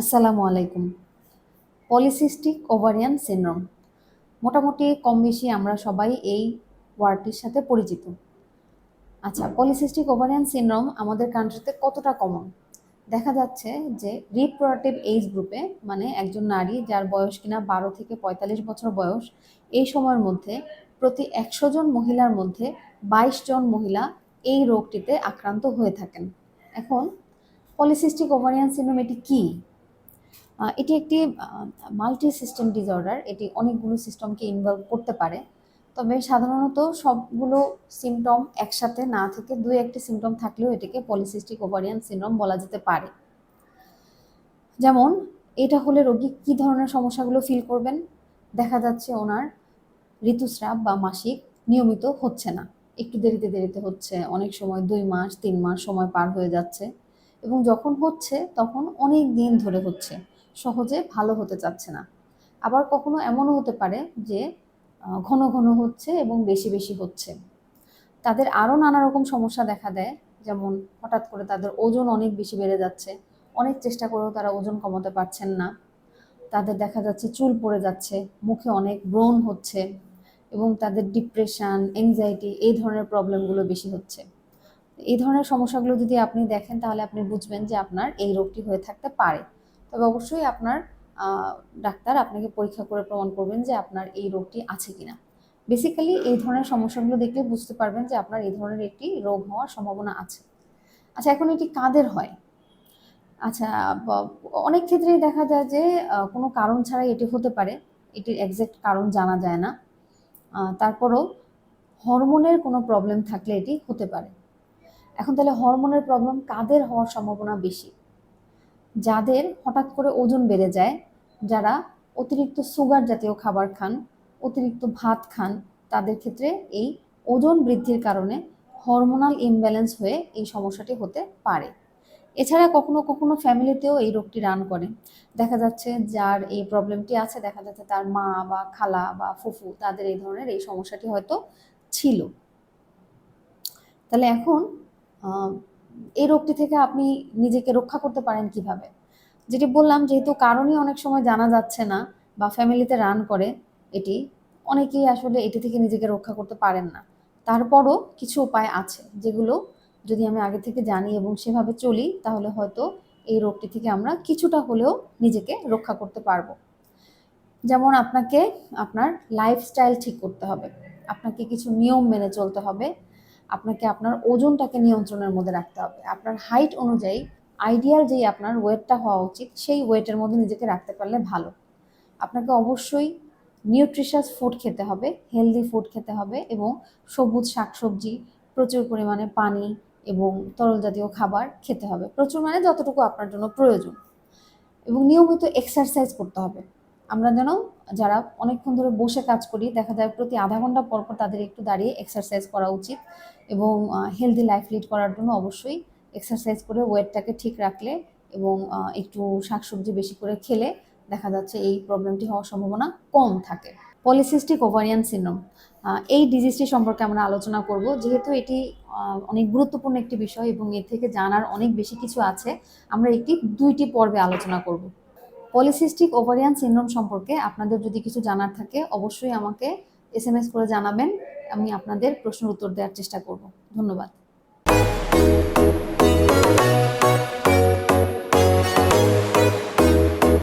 আসসালামু আলাইকুম। Polycystic ovarian syndrome. মোটামুটি কম বেশি আমরা সবাই এই ওয়ার্ডটির সাথে পরিচিত। আচ্ছা পলিসিস্টিক ওভারিয়ান সিনড্রোম আমাদের কান্ট্রিতে কতটা কমন দেখা যাচ্ছে যে রিপ্রোডাক্টিভ এইজ গ্রুপে মানে একজন নারী যার বয়স কিনা বারো থেকে পঁয়তাল্লিশ বছর বয়স, এই সময়ের মধ্যে প্রতি একশো জন মহিলার মধ্যে বাইশ জন মহিলা এই রোগটিতে আক্রান্ত হয়ে থাকেন। এখন, পলিসিস্টিক ওভারিয়ান সিনড্রোম এটি কী? এটি একটি মাল্টি সিস্টেম ডিসঅর্ডার এটি অনেকগুলো সিস্টেমকে ইনভলভ করতে পারে। তবে সাধারণত সবগুলো সিমটম একসাথে না থেকে দুই একটি সিমটম থাকলেও এটিকে পলিসিস্টিক ওভারিয়ান সিনড্রোম বলা যেতে পারে। যেমন, এটা হলে রোগী কী ধরনের সমস্যাগুলো ফিল করবেন? দেখা যাচ্ছে ওনার ঋতুস্রাব বা মাসিক নিয়মিত হচ্ছে না। একটু দেরিতে দেরিতে হচ্ছে, অনেক সময় দুই মাস, তিন মাস সময় পার হয়ে যাচ্ছে। এবং যখন হচ্ছে, তখন অনেক দিন ধরে হচ্ছে। সহজে ভালো হতে চাচ্ছে না। আবার কখনো এমনও হতে পারে যে ঘন ঘন হচ্ছে এবং বেশি বেশি হচ্ছে। তাদের আরও নানা রকম সমস্যা দেখা দেয়, যেমন হঠাৎ করে তাদের ওজন অনেক বেশি বেড়ে যাচ্ছে, অনেক চেষ্টা করেও তারা ওজন কমাতে পারছেন না। তাদের দেখা যাচ্ছে চুল পড়ে যাচ্ছে, মুখে অনেক ব্রণ হচ্ছে এবং তাদের ডিপ্রেশন এংজাইটি এই ধরনের প্রবলেমগুলো বেশি হচ্ছে। এই ধরনের সমস্যাগুলো যদি আপনি দেখেন তাহলে আপনি বুঝবেন যে আপনার এই রোগটি হয়ে থাকতে পারে। তবে অবশ্যই আপনার ডাক্তার আপনাকে পরীক্ষা করে প্রমাণ করবেন যে আপনার এই রোগটি আছে কিনা। বেসিক্যালি এই ধরনের সমস্যাগুলো দেখলে বুঝতে পারবেন যে আপনার এই ধরনের একটি রোগ হওয়ার সম্ভাবনা আছে। আচ্ছা এখন এটি কাদের হয়? আচ্ছা অনেক ক্ষেত্রেই দেখা যায় যে কোনো কারণ ছাড়াই এটি হতে পারে। এটির এক্সাক্ট কারণ জানা যায় না। তারপরও হরমোনের কোনো প্রবলেম থাকলে এটি হতে পারে। এখন তাহলে হরমোনের প্রবলেম কাদের হওয়ার সম্ভাবনা বেশি? যাদের হঠাৎ করে ওজন বেড়ে যায়, যারা অতিরিক্ত সুগার জাতীয় খাবার খান, অতিরিক্ত ভাত খান, তাদের ক্ষেত্রে এই ওজন বৃদ্ধির কারণে হরমোনাল ইমব্যালেন্স হয়ে এই সমস্যাটি হতে পারে। এছাড়া কখনো কখনো ফ্যামিলিতেও এই রোগটি রান করে। দেখা যাচ্ছে যার এই প্রবলেমটি আছে, দেখা যাচ্ছে তার মা বা খালা বা ফুফু, তাদের এই ধরনের এই সমস্যাটি হয়তো ছিল। তাহলে এখন এই রোগটি থেকে আপনি নিজেকে রক্ষা করতে পারেন কীভাবে? যেটি বললাম, যেহেতু কারণই অনেক সময় জানা যাচ্ছে না বা ফ্যামিলিতে রান করে এটি, অনেকেই আসলে এটি থেকে নিজেকে রক্ষা করতে পারেন না। তারপরও কিছু উপায় আছে, যেগুলো যদি আমি আগে থেকে জানি এবং সেভাবে চলি, তাহলে হয়তো এই রোগটি থেকে আমরা কিছুটা হলেও নিজেকে রক্ষা করতে পারব। যেমন আপনাকে আপনার লাইফস্টাইল ঠিক করতে হবে। আপনাকে কিছু নিয়ম মেনে চলতে হবে। আপনাকে আপনার ওজনটাকে নিয়ন্ত্রণের মধ্যে রাখতে হবে। আপনার হাইট অনুযায়ী আইডিয়াল যেই আপনার ওয়েটটা হওয়া উচিত, সেই ওয়েটের মধ্যে নিজেকে রাখতে পারলে ভালো। আপনাকে অবশ্যই নিউট্রিশাস ফুড খেতে হবে হেলদি ফুড খেতে হবে এবং সবুজ শাকসবজি, প্রচুর পরিমাণে পানি এবং তরল জাতীয় খাবার খেতে হবে। প্রচুর মানে যতটুকু আপনার জন্য প্রয়োজন। এবং নিয়মিত এক্সারসাইজ করতে হবে। আমরা যেন যারা অনেকক্ষণ ধরে বসে কাজ করি, দেখা যায় প্রতি আধা ঘণ্টা পর পর তাদের একটু দাঁড়িয়ে এক্সারসাইজ করা উচিত এবং হেলদি লাইফ লিড করার জন্য অবশ্যই এক্সারসাইজ করে ওয়েটটাকে ঠিক রাখলে এবং একটু শাকসবজি বেশি করে খেলে দেখা যাচ্ছে এই প্রবলেমটি হওয়ার সম্ভাবনা কম থাকে। পলিসিস্টিক ওভারিয়ান সিনড্রোম এই ডিজিজটি সম্পর্কে আমরা আলোচনা করব। যেহেতু এটি অনেক গুরুত্বপূর্ণ একটি বিষয় এবং এর থেকে জানার অনেক বেশি কিছু আছে, আমরা একটি দুইটি পর্বে আলোচনা করব। পলিসিস্টিক ওভারিয়ান সিনড্রোম সম্পর্কে আপনাদের যদি কিছু জানার থাকে, অবশ্যই আমাকে এস এম এস করে জানাবেন। আমি আপনাদের প্রশ্নের উত্তর দেওয়ার চেষ্টা করব। ধন্যবাদ।